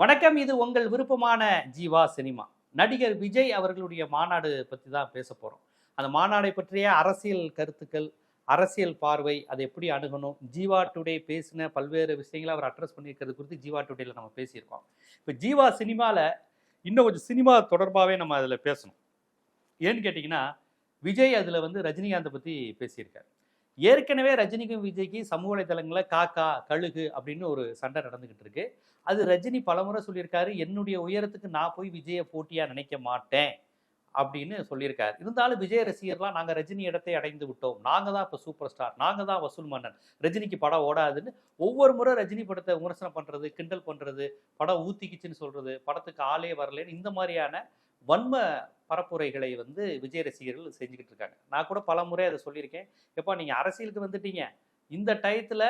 வணக்கம் இது உங்கள் விருப்பமான ஜீவா சினிமா. நடிகர் விஜய் அவர்களுடைய மாநாடு பற்றி தான் பேச போகிறோம் அந்த மாநாடை பற்றிய அரசியல் கருத்துக்கள் அரசியல் பார்வை அதை எப்படி அணுகணும் ஜீவா டுடே பேசின பல்வேறு விஷயங்களை அவர் அட்ரஸ் பண்ணியிருக்கிறது குறித்து ஜீவா டுடேல நம்ம பேசியிருக்கோம். இப்போ ஜீவா சினிமாவில் இன்னும் கொஞ்சம் சினிமா தொடர்பாகவே நம்ம அதில் பேசணும். ஏன்னு கேட்டிங்கன்னா விஜய் அதில் வந்து ரஜினிகாந்தை பற்றி பேசியிருக்காரு. ஏற்கனவே ரஜினிக்கும் விஜய்க்கு சமூக வலைதளங்களில் காக்கா கழுகு அப்படின்னு ஒரு சண்டை நடந்துகிட்டு இருக்கு. அது ரஜினி பலமுறை சொல்லியிருக்காரு என்னுடைய உயரத்துக்கு நான் போய் விஜயை போட்டியாக நினைக்க மாட்டேன் அப்படின்னு சொல்லியிருக்காரு. இருந்தாலும் விஜய் ரசிகர்லாம் நாங்கள் ரஜினி இடத்தை அடைந்து விட்டோம். நாங்கள் தான் இப்போ சூப்பர் ஸ்டார். நாங்கள் தான் வசூல் மன்னன். ரஜினிக்கு படம் ஓடாதுன்னு ஒவ்வொரு முறை ரஜினி படத்தை விமர்சனம் பண்ணுறது கிண்டல் பண்ணுறது படம் ஊத்திக்கிச்சுன்னு சொல்கிறது படத்துக்கு ஆளே வரலன்னு இந்த மாதிரியான வன்ம பரப்புரைகளை வந்து விஜய் ரசிகர்கள் செஞ்சுக்கிட்டு இருக்காங்க. நான் கூட பல முறை அதை சொல்லியிருக்கேன். எப்பா நீங்கள் அரசியலுக்கு வந்துட்டீங்க. இந்த டயத்தில்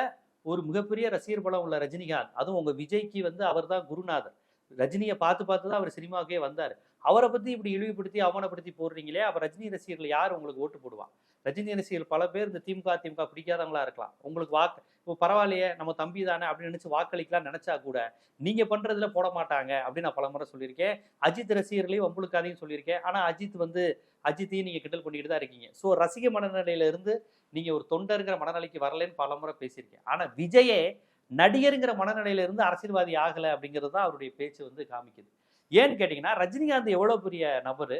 ஒரு மிகப்பெரிய ரசிகர் பலம் உள்ள ரஜினிகாந்த். அதுவும் உங்கள் விஜய்க்கு வந்து அவர் தான் குருநாதர். ரஜினியை பார்த்து பார்த்து தான் அவர் சினிமாவுக்கே வந்தார். அவரை பற்றி இப்படி இழிவுபடுத்தி அவமானப்படுத்தி போடுறீங்களே அப்போ ரஜினி ரசிகர்கள் யார் உங்களுக்கு ஓட்டு போடுவான் ரஜினி ரசிகர்கள் பல பேர் இந்த திமுக திமுக பிடிக்காதவங்களா இருக்கலாம். உங்களுக்கு வாக்கு இப்போ பரவாயில்லையே நம்ம தம்பி தானே அப்படின்னு நினச்சி வாக்களிக்கலாம் நினச்சா கூட நீங்கள் பண்ணுறதுல போட மாட்டாங்க அப்படின்னு நான் பலமுறை சொல்லியிருக்கேன். அஜித் ரசிகர்களையும் வம்புழுக்காதையும் சொல்லியிருக்கேன். ஆனால் அஜித் வந்து அஜித்தையும் நீங்கள் கிண்டல் பண்ணிட்டு தான் இருக்கீங்க. ஸோ ரசிக மனநிலையிலிருந்து நீங்கள் ஒரு தொண்டருங்கிற மனநிலைக்கு வரலன்னு பலமுறை பேசியிருக்கேன். ஆனால் விஜயே நடிகருங்கிற மனநிலையில இருந்து அரசியல்வாதி ஆகலை அப்படிங்கிறது தான் அவருடைய பேச்சு வந்து காமிக்குது. ஏன்னு கேட்டிங்கன்னா ரஜினிகாந்த் எவ்வளோ பெரிய நபர்?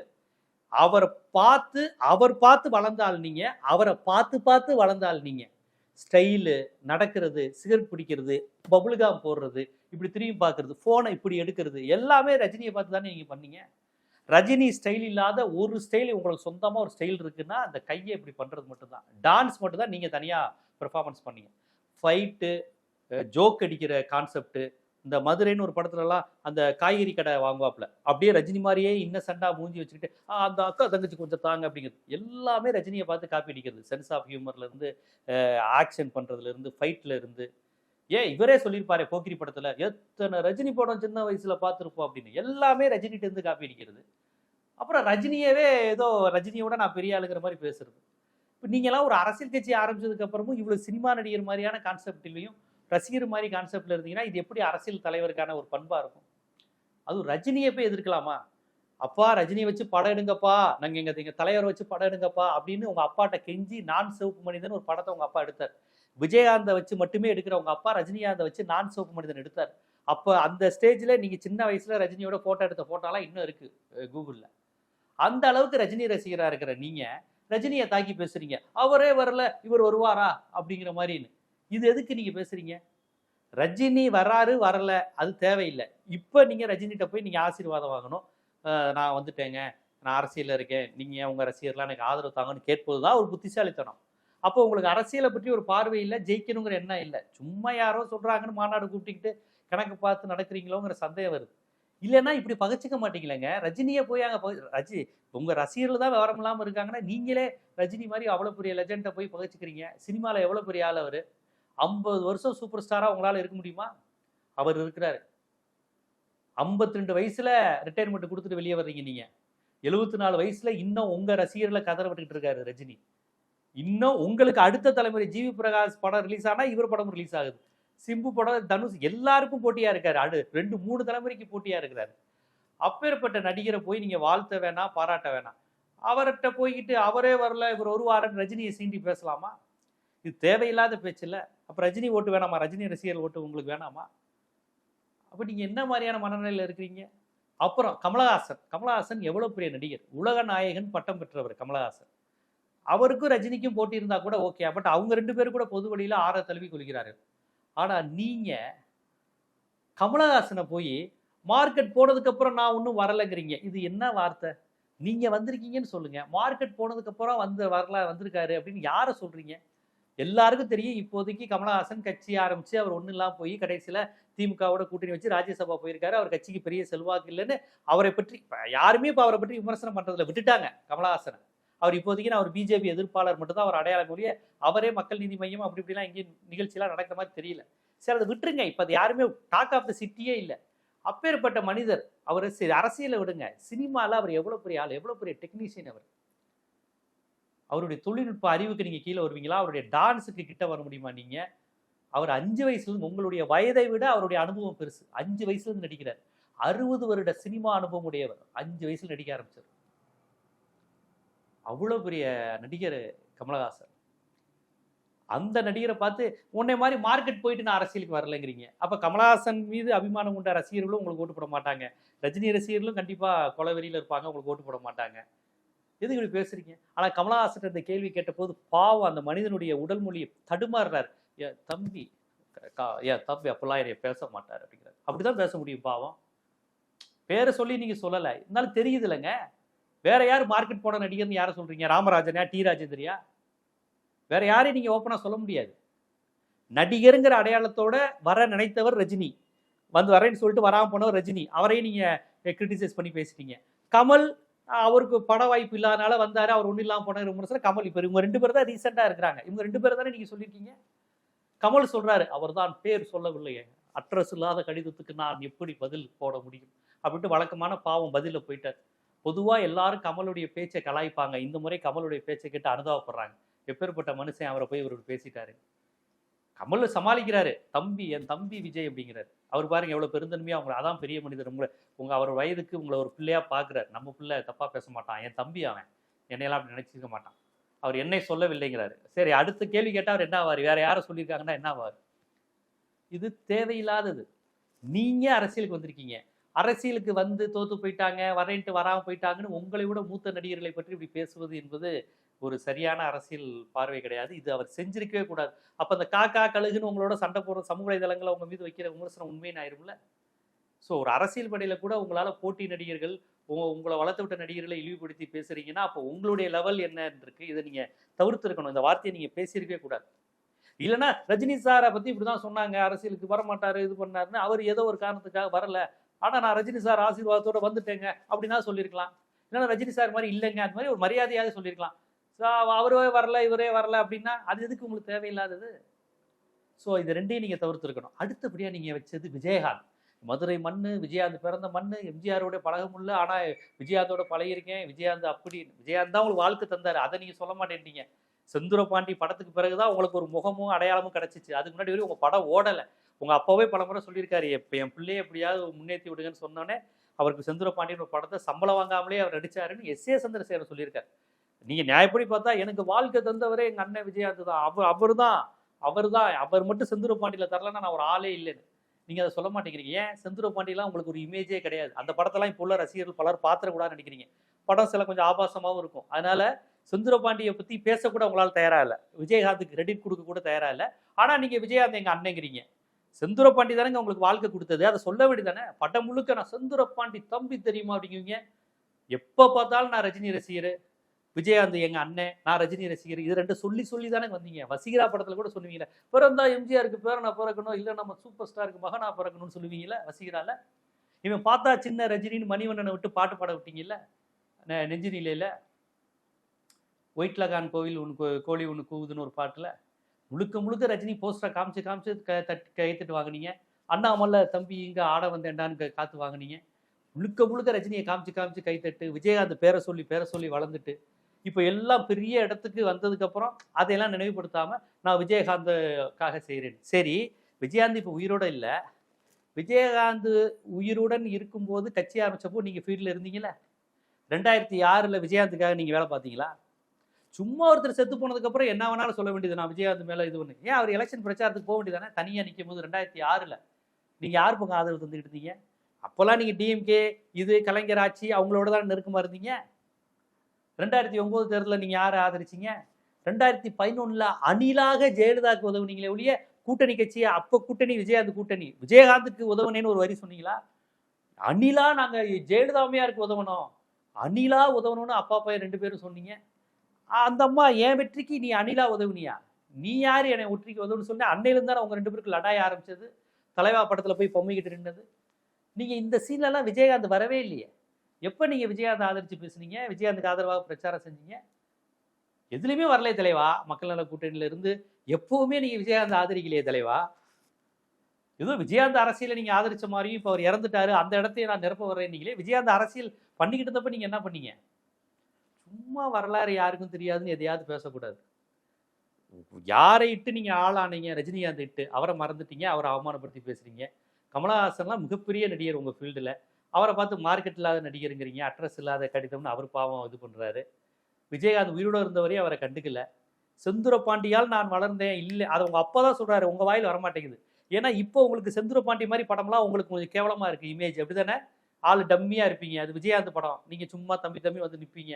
அவரை பார்த்து அவர் பார்த்து வளர்ந்தால் நீங்க அவரை பார்த்து பார்த்து வளர்ந்தால் நீங்க. ஸ்டைலு நடக்கிறது சிகரெட் பிடிக்கிறது பபுல்காம் போடுறது இப்படி திரும்பி பார்க்கறது ஃபோனை இப்படி எடுக்கிறது எல்லாமே ரஜினியை பார்த்து தானே நீங்கள் பண்ணீங்க? ரஜினி ஸ்டைல் இல்லாத ஒரு ஸ்டைல் உங்களுக்கு சொந்தமாக ஒரு ஸ்டைல் இருக்குன்னா அந்த கையை இப்படி பண்ணுறது மட்டும்தான். டான்ஸ் மட்டும்தான் நீங்கள் தனியாக பெர்ஃபார்மன்ஸ் பண்ணீங்க. ஃபைட்டு ஜோக் அடிக்கிற கான்செப்ட்டு இந்த மதுரைன்னு ஒரு படத்துலலாம் அந்த காய்கறி கடை வாங்குவாப்புல. அப்படியே ரஜினி மாதிரியே இன்னசெண்டாக மூஞ்சி வச்சுக்கிட்டு அந்த அக்கா தங்கச்சி கொஞ்சம் தாங்க அப்படிங்கிறது. எல்லாமே ரஜினியை பார்த்து காப்பி அடிக்கிறது. சென்ஸ் ஆஃப் ஹியூமர்லேருந்து ஆக்ஷன் பண்ணுறதுலேருந்து ஃபைட்லேருந்து இருந்து ஏன் இவரே சொல்லியிருப்பாரு போக்கிரி படத்தில் எத்தனை ரஜினி படம் சின்ன வயசில் பார்த்துருப்போம் அப்படின்னு. எல்லாமே ரஜினிகிட்டேருந்து காப்பி அடிக்கிறது. அப்புறம் ரஜினியவே ஏதோ ரஜினியோட நான் பெரிய ஆளுங்கிற மாதிரி பேசுறது. இப்போ நீங்களாம் ஒரு அரசியல் கட்சி ஆரம்பிச்சதுக்கு அப்புறமும் சினிமா நடிகர் மாதிரியான கான்செப்ட்லையும் ரசிகர் மாதிரி கான்செப்டில் இருந்தீங்கன்னா இது எப்படி அரசியல் தலைவருக்கான ஒரு பண்பாக இருக்கும்? அதுவும் ரஜினியை போய் எதிர்க்கலாமா? அப்பா ரஜினியை வச்சு படம் எடுங்கப்பா. நாங்கள் எங்க எங்கள் தலைவரை வச்சு படம் எடுங்கப்பா அப்படின்னு உங்கள் அப்பாட்ட கெஞ்சி நான் சிவப்பு மனிதன் ஒரு படத்தை உங்கள் அப்பா எடுத்தார். விஜயகாந்தை வச்சு மட்டுமே எடுக்கிற உங்கள் அப்பா ரஜினிகாந்தை வச்சு நான் சிவப்பு மனிதன் எடுத்தார். அப்போ அந்த ஸ்டேஜில் நீங்கள் சின்ன வயசில் ரஜினியோட ஃபோட்டோ எடுத்த ஃபோட்டோலாம் இன்னும் இருக்குது கூகுளில் அந்த அளவுக்கு ரஜினி ரசிகராக இருக்கிற நீங்கள் ரஜினியை தாக்கி பேசுகிறீங்க அவரே வரல இவர் வருவாரா? அப்படிங்கிற மாதிரின்னு. இது எதுக்கு நீங்கள் பேசுகிறீங்க ரஜினி வராரு வரல அது தேவையில்லை. இப்போ நீங்கள் ரஜினிகிட்ட போய் நீங்கள் ஆசீர்வாதம் வாங்கணும். நான் வந்துட்டேங்க. நான் அரசியலில் இருக்கேன். நீங்கள் உங்கள் ரசிகர்லாம் எனக்கு ஆதரவு தாங்கன்னு கேட்பது தான் ஒரு புத்திசாலித்தனம். அப்போ உங்களுக்கு அரசியலை பற்றி ஒரு பார்வை இல்லை ஜெயிக்கணுங்கிற எண்ணம் இல்லை. சும்மா யாரோ சொல்கிறாங்கன்னு மாநாடு கூப்பிட்டுக்கிட்டு கணக்கு பார்த்து நடக்கிறீங்களோங்கிற சந்தேகம் வருது. இல்லைன்னா இப்படி பகைச்சிக்க மாட்டீங்களேங்க. ரஜினியை போய் அங்கே பக ரஜி உங்கள் ரசிகர்கள் தான் விவரம் இல்லாமல் இருக்காங்கன்னா நீங்களே ரஜினி மாதிரி அவ்வளோ பெரிய லெஜெண்டை போய் பகச்சிக்கிறீங்க. சினிமாவில் எவ்வளோ பெரிய ஆள் அவர்? ஐம்பது வருஷம் சூப்பர் ஸ்டாராக உங்களால் இருக்க முடியுமா? அவர் இருக்கிறாரு. 52 ரெண்டு வயசுல ரிட்டையர்மெண்ட் கொடுத்துட்டு வெளியே வர்றீங்க நீங்க. எழுபத்தி நாலு வயசுல இன்னும் உங்க ரசிகர்களை கதற விட்டுக்கிட்டு இருக்காரு ரஜினி. இன்னும் உங்களுக்கு அடுத்த தலைமுறை ஜிவி பிரகாஷ் படம் ரிலீஸ் ஆனா இவர் படம் ரிலீஸ் ஆகுது. சிம்பு படம் தனுஷ் எல்லாருக்கும் போட்டியா இருக்காரு. அடு ரெண்டு மூணு தலைமுறைக்கு போட்டியா இருக்கிறாரு. அப்பேற்பட்ட நடிகரை போய் நீங்க வாழ்த்த வேணாம் பாராட்ட வேணாம். அவர்கிட்ட போய்கிட்டு அவரே வரல இவர் வருவாருன்னு ரஜினியை சீண்டி பேசலாமா? இது தேவையில்லாத பேச்சில் அப்போ ரஜினி ஓட்டு வேணாமா? ரஜினி ரசிகர் ஓட்டு உங்களுக்கு வேணாமா? அப்போ நீங்கள் என்ன மாதிரியான மனநிலையில் இருக்கிறீங்க? அப்புறம் கமலஹாசன். கமலஹாசன் எவ்வளோ பெரிய நடிகர்? உலக நாயகன் பட்டம் பெற்றவர் கமலஹாசன். அவருக்கும் ரஜினிக்கும் போட்டி இருந்தா கூட ஓகே. பட் அவங்க ரெண்டு பேரும் கூட பொது வழியில் ஆற தழுவி கொள்கிறார்கள். ஆனால் நீங்கள் கமலஹாசனை போய் மார்க்கெட் போனதுக்கப்புறம் நான் ஒன்றும் வரலைங்கிறீங்க. இது என்ன வார்த்தை? நீங்கள் வந்திருக்கீங்கன்னு சொல்லுங்கள் மார்க்கெட் போனதுக்கப்புறம் வந்து வரல வந்திருக்காரு அப்படின்னு யாரை சொல்கிறீங்க எல்லாருக்கும் தெரியும். இப்போதைக்கு கமலஹாசன் கட்சி ஆரம்பிச்சு அவர் ஒன்றும் இல்லாமல் போய் கடைசியில் திமுகவோட கூட்டணி வச்சு ராஜ்யசபா போயிருக்காரு. அவர் கட்சிக்கு பெரிய செல்வாக்கு இல்லைன்னு அவரை பற்றி இப்போ யாருமே இப்போ அவரை பற்றி விமர்சனம் பண்ணுறதில்ல விட்டுட்டாங்க கமலஹாசனை. அவர் இப்போதைக்கு நான் ஒரு பிஜேபி எதிர்ப்பாளர் மட்டும்தான் அவர் அடையாளம் ஒழிய அவரே மக்கள் நீதி மையம் அப்படி இப்படிலாம் எங்கேயும் நிகழ்ச்சியெல்லாம் நடக்கிற மாதிரி தெரியல. சரி அதை விட்டுருங்க. இப்போ அது யாருமே டாக் ஆஃப் த சிட்டியே இல்லை. அப்பேற்பட்ட மனிதர் அவர் சரி அரசியலை விடுங்க. சினிமாவில் அவர் எவ்வளோ பெரிய ஆள் எவ்வளோ பெரிய டெக்னீஷியன் அவர். அவருடைய தொழில்நுட்ப அறிவுக்கு நீங்கள் கீழே வருவீங்களா? அவருடைய டான்ஸுக்கு கிட்ட வர முடியுமா நீங்கள் அவர் அஞ்சு வயசுல இருந்து உங்களுடைய வயதை விட அவருடைய அனுபவம் பெருசு. அஞ்சு வயசுல இருந்து நடிக்கிறார். அறுபது வருட சினிமா அனுபவம் உடையவர். அஞ்சு வயசுல நடிக்க ஆரம்பிச்சார். அவ்வளவு பெரிய நடிகர் கமலஹாசன். அந்த நடிகரை பார்த்து உன்னை மாதிரி மார்க்கெட் போயிட்டு நான் அரசியலுக்கு வரலைங்கிறீங்க. அப்ப கமலஹாசன் மீது அபிமானம் கொண்ட ரசிகர்களும் உங்களுக்கு ஓட்டு போட மாட்டாங்க. ரஜினி ரசிகர்களும் கண்டிப்பா கொலவெறியில் இருப்பாங்க. உங்களுக்கு ஓட்டு போட மாட்டாங்க. எதுக்கு இப்படி பேசுறீங்க? ஆனால் கமலஹாசன் இந்த கேள்வி கேட்டபோது பாவம் அந்த மனிதனுடைய உடல் மொழியை தடுமாறுறார். என் தம்பி கா- தம்பி அப்பெல்லாம் என்னைய பேச மாட்டார் அப்படிங்கிறார். அப்படிதான் பேச முடியும் பாவம். பேரை சொல்லி நீங்க சொல்லலை. இருந்தாலும் தெரியுது இல்லைங்க வேற யார் மார்க்கெட் போன நடிகர்னு யாரை சொல்றீங்க? ராமராஜனா டி. ராஜேந்திரியா? வேற யாரையும் நீங்க ஓப்பனா சொல்ல முடியாது. நடிகருங்கிற அடையாளத்தோட வர நினைத்தவர் ரஜினி. வந்து வரேன்னு சொல்லிட்டு வராமல் போனவர் ரஜினி. அவரையும் நீங்க கிரிட்டிசைஸ் பண்ணி பேசிட்டீங்க. கமல் அவருக்கு பட வாய்ப்பு இல்லாதனால வந்தாரு அவர் ஒன்றும் இல்லாமல் போன விமர்சனம் கமல் இப்போ இவங்க ரெண்டு பேர் தான் ரீசெண்டாக இருக்கிறாங்க. இவங்க ரெண்டு பேர் தானே நீங்க சொல்லியிருக்கீங்க? கமல் சொல்றாரு அவர்தான் பேர் சொல்லவில்லையே. அட்ரஸ் இல்லாத கடிதத்துக்கு நான் எப்படி பதில் போட முடியும்? அப்படின்ட்டு வழக்கமான பாவம் பதிலில் போயிட்டார். பொதுவாக எல்லாரும் கமலுடைய பேச்சை கலாய்ப்பாங்க. இந்த முறை கமலுடைய பேச்சை கேட்டு அனுதாபப்படுறாங்க. எப்பேற்பட்ட மனுஷன் அவரை போய் இவர் பேசிட்டாரு? கமல் சமாளிக்கிறாரு. தம்பி என் தம்பி விஜய் அப்படிங்கிறாரு. அவர் பாருங்க எவ்வளவு பெருந்தன்மையா அவங்க அதான் பெரிய மனிதர். உங்களை உங்க அவர் வயதுக்கு உங்களை ஒரு பிள்ளையா பாக்குறாரு. நம்ம பிள்ளை தப்பா பேச மாட்டான். என் தம்பி அவன். என்னையெல்லாம் அப்படி நினைச்சிருக்க மாட்டான். அவர் என்னை சொல்லவில்லைங்கிறாரு. சரி அடுத்த கேள்வி கேட்டா அவர் என்ன ஆவார் வேற யாரை சொல்லியிருக்காங்கன்னா என்ன ஆவார் இது தேவையில்லாதது. நீங்க அரசியலுக்கு வந்திருக்கீங்க. அரசியலுக்கு வந்து தோத்து போயிட்டாங்க வரேன்ட்டு வராம போயிட்டாங்கன்னு உங்களை விட மூத்த நடிகர்களை பற்றி இப்படி பேசுவது என்பது ஒரு சரியான அரசியல் பார்வை கிடையாது. இது அவர் செஞ்சிருக்கவே கூடாது. அப்ப அந்த காக்கா கழுகுன்னு உங்களோட சண்டை போடுற சமூக வலைதளங்களை உங்கள் மீது வைக்கிற விமர்சனம் உண்மைன்னு ஆயிரும்ல ஸோ ஒரு அரசியல் படையில கூட உங்களால போட்டி நடிகர்கள் உங்களை வளர்த்து விட்ட நடிகர்களை இழிவுபடுத்தி பேசுறீங்கன்னா அப்போ உங்களுடைய லெவல் என்னன்னு இருக்கு இதை நீங்க தவிர்த்திருக்கணும். இந்த வார்த்தையை நீங்க பேசியிருக்கவே கூடாது. இல்லைன்னா ரஜினி சாரை பத்தி இப்படிதான் சொன்னாங்க. அரசியலுக்கு வரமாட்டார் இது பண்ணாருன்னு அவர் ஏதோ ஒரு காரணத்துக்காக வரல. ஆனால் நான் ரஜினி சார் ஆசீர்வாதத்தோடு வந்துட்டேங்க அப்படின்னா சொல்லியிருக்கலாம் இல்லைன்னா ரஜினி சார் மாதிரி இல்லைங்க அது மாதிரி ஒரு மரியாதையாக சொல்லியிருக்கலாம் ஸோ அவரே வரல இவரே வரல அப்படின்னா அது எதுக்கு உங்களுக்கு தேவையில்லாதது? ஸோ இது ரெண்டையும் நீங்கள் தவிர்த்துருக்கணும். அடுத்தபடியாக நீங்கள் வச்சது விஜயகாந்த். மதுரை மண் விஜயகாந்த் பிறந்த மண் எம்ஜிஆரோட இல்லை ஆனால் விஜயகாந்தோட பழகிருக்கேன் விஜயகாந்த் அப்படி விஜயகாந்த் தான் உங்களுக்கு வாழ்க்கை தந்தார். அதை நீங்கள் சொல்ல மாட்டேன்றீங்க. செந்தூர பாண்டி படத்துக்கு பிறகுதான் உங்களுக்கு ஒரு முகமும் அடையாளமும் கிடச்சிச்சு. அதுக்கு முன்னாடி வரையும் உங்கள் படம் ஓடலை. உங்கள் அப்பாவே பல முறை சொல்லியிருக்காரு எப்ப என் பிள்ளைய எப்படியாவது முன்னேற்றி விடுங்கன்னு சொன்னோன்னே அவருக்கு செந்தூர பாண்டியன் ஒரு படத்தை சம்பளம் வாங்காமலே அவர் நடிச்சாருன்னு எஸ். ஏ. சந்திரசேகரன் சொல்லியிருக்காரு. நீங்கள் நியாயப்படி பார்த்தா எனக்கு வாழ்க்கை தந்தவரே எங்கள் அண்ணன் விஜயகாந்த் தான். அவர் அவர் தான் அவர் தான் அவர் மட்டும் செந்தூர பாண்டியில் தரலன்னா நான் ஒரு ஆளே இல்லைன்னு. நீங்கள் அதை சொல்ல மாட்டேங்கிறீங்க. ஏன்? செந்தூர பாண்டியெலாம் உங்களுக்கு ஒரு இமேஜே கிடையாது. அந்த படத்தெல்லாம் இப்போ உள்ள ரசிகர்கள் பலர் பாத்திரக்கூடாதுன்னு நினைக்கிறீங்க. படம் சில கொஞ்சம் ஆபாசமாகவும் இருக்கும். அதனால செந்தூர பாண்டியை பற்றி பேசக்கூட உங்களால் தயாராக இல்லை. விஜயகாந்துக்கு கிரெடிட் கொடுக்க கூட தயாராக இல்லை. ஆனால் நீங்கள் விஜயகாந்த் எங்கள் அண்ணங்கிறீங்க. செந்துரப்பாண்டி தானேங்க தானங்க உங்களுக்கு வாழ்க்கை கொடுத்தது. அதை சொல்ல வேண்டியதானே படம் முழுக்க நான் செந்துரப்பாண்டி தம்பி தெரியுமா அப்படிங்குவீங்க? எப்போ பார்த்தாலும் நான் ரஜினி ரசிகர் விஜயகாந்த் எங்கள் அண்ணன் நான் ரஜினி ரசிகர் இது ரெண்டு சொல்லி சொல்லி தானே வந்தீங்க. வசீகரா படத்தில் கூட சொல்லுவீங்களே பிறந்தா எம்ஜிஆருக்கு நான் பிறக்கணும் இல்லை நம்ம சூப்பர் ஸ்டாருக்கு மகனா பிறக்கணும்னு சொல்லுவீங்களே வசீகரால? இவன் பார்த்தா சின்ன ரஜினின்னு மணிவண்ணனை விட்டு பாட்டு பாட விட்டீங்கல்ல நெஞ்சு நிலையில ஒயிட்லகான் கோவில் ஒன்று கோ- கோழி ஒன்று கூவுதுன்னு ஒரு பாட்டில் முழுக்க முழுக்க ரஜினி போஸ்டரை காமிச்சு காமிச்சு க தட்டி கைத்துட்டு வாங்கினீங்க. அண்ணாமல்ல தம்பி இங்கே ஆட வந்தேன்டான்னு க- காத்து வாங்குனீங்க. முழுக்க முழுக்க ரஜினியை காமிச்சு காமிச்சு கைத்தட்டு விஜயகாந்த் பேரை சொல்லி பேரை சொல்லி வளர்ந்துட்டு இப்போ எல்லாம் பெரிய இடத்துக்கு வந்ததுக்கப்புறம் அதையெல்லாம் நினைவுபடுத்தாமல் நான் விஜயகாந்துக்காக செய்கிறேன் சரி விஜயகாந்த் இப்போ உயிரோட இல்லை. விஜயகாந்த் உயிருடன் இருக்கும்போது கட்சி ஆரம்பித்தப்போ நீங்கள் ஃபீல்டில் இருந்தீங்களே ரெண்டாயிரத்தி ஆறில் விஜயகாந்துக்காக நீங்கள் வேலை பார்த்தீங்களா? சும்மா ஒருத்தர் செத்து போனதுக்கப்புறம் என்ன வேணாலும் சொல்ல வேண்டியது. நான் விஜயகாந்த் மேலே இது ஒன்று ஏன் அவர் எலெக்ஷன் பிரச்சாரத்துக்கு போக வேண்டியதானே? தனியாக நிற்கும் போது ரெண்டாயிரத்தி ஆறில். நீங்கள் யார் பக்கம் ஆதரவு தந்துக்கிட்டு இருந்தீங்க? அப்போல்லாம் நீங்கள் டிஎம்கே இது கலைஞர் ஆட்சி அவங்களோட தான் நெருக்கமாக இருந்தீங்க? ரெண்டாயிரத்தி ஒம்பது தேர்தலில் நீங்கள் யாரை ஆதரிச்சீங்க? ரெண்டாயிரத்தி பதினொன்றில் அணிலாக ஜெயலலிதாவுக்கு உதவுனீங்களே ஒழிய கூட்டணி கட்சியை அப்போ கூட்டணி விஜயகாந்த் கூட்டணி. விஜயகாந்துக்கு உதவுனேன்னு ஒரு வரி சொன்னீங்களா? அணிலா நாங்கள் ஜெயலலிதாமையாருக்கு உதவணும். அணிலா உதவணும்னு அப்பா பையன் ரெண்டு பேரும் சொன்னீங்க. அந்த அம்மா என் வெற்றிக்கு நீ அணிலா உதவுனியா? நீ யார் என்னை ஒற்றிக்கு உதவுன்னு சொன்ன அன்னையிலிருந்து தானே உங்க ரெண்டு பேருக்கு லடாய ஆரம்பிச்சது. தலைவா படத்துல போய் பொம்மைக்கிட்டு நின்னது. நீங்க இந்த சீன்லலாம் விஜயகாந்த் வரவே இல்லையே. எப்போ நீங்க விஜயகாந்த் ஆதரிச்சு பேசுனீங்க? விஜயகாந்துக்கு ஆதரவாக பிரச்சாரம் செஞ்சீங்க? எதுலையுமே வரலையே தலைவா. மக்கள் நல கூட்டணியில இருந்து எப்பவுமே நீங்க விஜயகாந்த் ஆதரிக்கலையே தலைவா. ஏதோ விஜயகாந்த் அரசியலை நீங்க ஆதரிச்ச மாதிரியும் இப்போ அவர் இறந்துட்டாரு. அந்த இடத்தையும் நான் நிரப்ப வர்றேன் நீங்களே விஜயகாந்த் அரசியல் பண்ணிக்கிட்டு இருந்தப்ப நீங்க என்ன பண்ணீங்க? சும்மா வரலாறு யாருக்கும் தெரியாதுன்னு எதையாவது பேசக்கூடாது. யாரை இட்டு நீங்கள் ஆளானீங்க? ரஜினிகாந்த் இட்டு. அவரை மறந்துட்டீங்க. அவரை அவமானப்படுத்தி பேசுகிறீங்க கமலஹாசன்லாம் மிகப்பெரிய நடிகர் உங்கள் ஃபீல்டில் அவரை பார்த்து மார்க்கெட் இல்லாத நடிகருங்கிறீங்க. அட்ரஸ் இல்லாத கடிதம்னு அவர் பாவம் இது பண்ணுறாரு விஜயகாந்த் உயிரோடு இருந்தவரையும் அவரை கண்டுக்கல. செந்துர பாண்டியால் நான் வளர்ந்தேன். இல்லை அதை உங்கள் அப்பா தான் சொல்கிறாரு உங்கள் வாயில் வரமாட்டேங்குது. ஏன்னா இப்போ உங்களுக்கு செந்துர பாண்டி மாதிரி படம்லாம் உங்களுக்கு கொஞ்சம் கேவலமாக இருக்குது இமேஜ் அப்படி தானே ஆள் டம்மியாக இருப்பீங்க. அது விஜயகாந்த் படம். நீங்கள் சும்மா தம்பி தம்பி வந்து நிற்பீங்க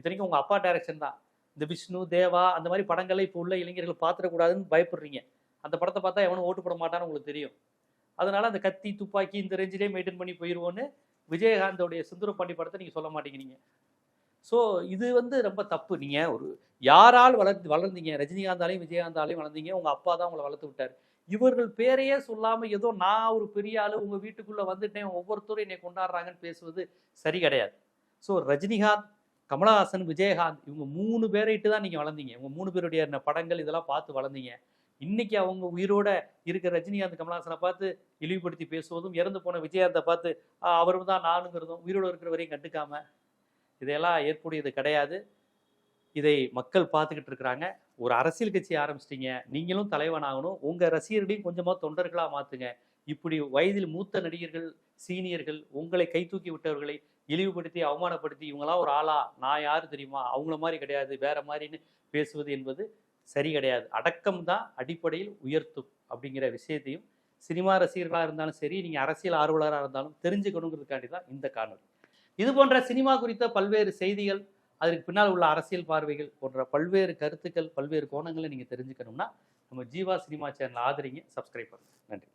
இத்தனைக்கும் உங்கள் அப்பா டைரக்ஷன் தான். இந்த விஷ்ணு தேவா அந்த மாதிரி படங்களை இப்போ உள்ள இளைஞர்கள் பார்த்துடக்கூடாதுன்னு பயப்படுறீங்க. அந்த படத்தை பார்த்தா எவனும் ஓட்டு போட மாட்டான்னு உங்களுக்கு தெரியும். அதனால அந்த கத்தி துப்பாக்கி இந்த ரேஞ்சிலே மெயின்டைன் பண்ணி போயிடுவோன்னு விஜயகாந்தோடைய சுந்தர பாண்டி படத்தை நீங்கள் சொல்ல மாட்டேங்கிறீங்க. ஸோ இது வந்து ரொம்ப தப்பு. நீங்கள் ஒரு யாரால் வளர்ந்து வளர்ந்தீங்க? ரஜினிகாந்தாலையும் விஜயகாந்தாலையும் வளர்ந்தீங்க. உங்கள் அப்பா தான் உங்களை வளர்த்து விட்டார். இவர்கள் பேரையே சொல்லாமல் ஏதோ நான் ஒரு பெரிய ஆளு உங்கள் வீட்டுக்குள்ளே வந்துட்டேன் ஒவ்வொருத்தரும் என்னை கொண்டாடுறாங்கன்னு பேசுவது சரி கிடையாது. ஸோ ரஜினிகாந்த் கமலஹாசன் விஜயகாந்த் இவங்க மூணு பேரைட்டு தான் நீங்கள் வளர்ந்தீங்க. இவங்க மூணு பேருடைய படங்கள் இதெல்லாம் பார்த்து வளர்ந்தீங்க. இன்னைக்கு அவங்க உயிரோட இருக்கிற ரஜினிகாந்த் கமலஹாசனை பார்த்து இழிவுபடுத்தி பேசுவதும் இறந்து போன விஜயகாந்தை பார்த்து அவரும் தான் நானுங்கிறதும் உயிரோடு இருக்கிற வரையும் கண்டுக்காம. இதையெல்லாம் ஏற்புடையது கிடையாது. இதை மக்கள் பார்த்துக்கிட்டு இருக்கிறாங்க. ஒரு அரசியல் கட்சி ஆரம்பிச்சிட்டீங்க. நீங்களும் தலைவனாகணும் உங்கள் ரசிகர்களையும் கொஞ்சமாக தொண்டர்களாக மாற்றுங்க இப்படி வயதில் மூத்த நடிகர்கள் சீனியர்கள் உங்களை கை தூக்கி விட்டவர்களை இழிவுபடுத்தி அவமானப்படுத்தி இவங்களாம் ஒரு ஆளா? நான் யாரு தெரியுமா? அவங்கள மாதிரி கிடையாது. வேற மாதிரின்னு பேசுவது என்பது சரி கிடையாது. அடக்கம் தான் அடிப்படையில் உயர்த்தும் அப்படிங்கிற விஷயத்தையும் சினிமா ரசிகர்களாக இருந்தாலும் சரி நீங்கள் அரசியல் ஆர்வலராக இருந்தாலும் தெரிஞ்சுக்கணுங்கிறதுக்காண்டி தான் இந்த காணொலி இது போன்ற சினிமா குறித்த பல்வேறு செய்திகள் அதற்கு பின்னால் உள்ள அரசியல் பார்வைகள் போன்ற பல்வேறு கருத்துக்கள் பல்வேறு கோணங்களை நீங்கள் தெரிஞ்சுக்கணும்னா நம்ம ஜீவா சினிமா சேனல் ஆதரிங்க சப்ஸ்கிரைப் பண்ணுங்கள் நன்றி.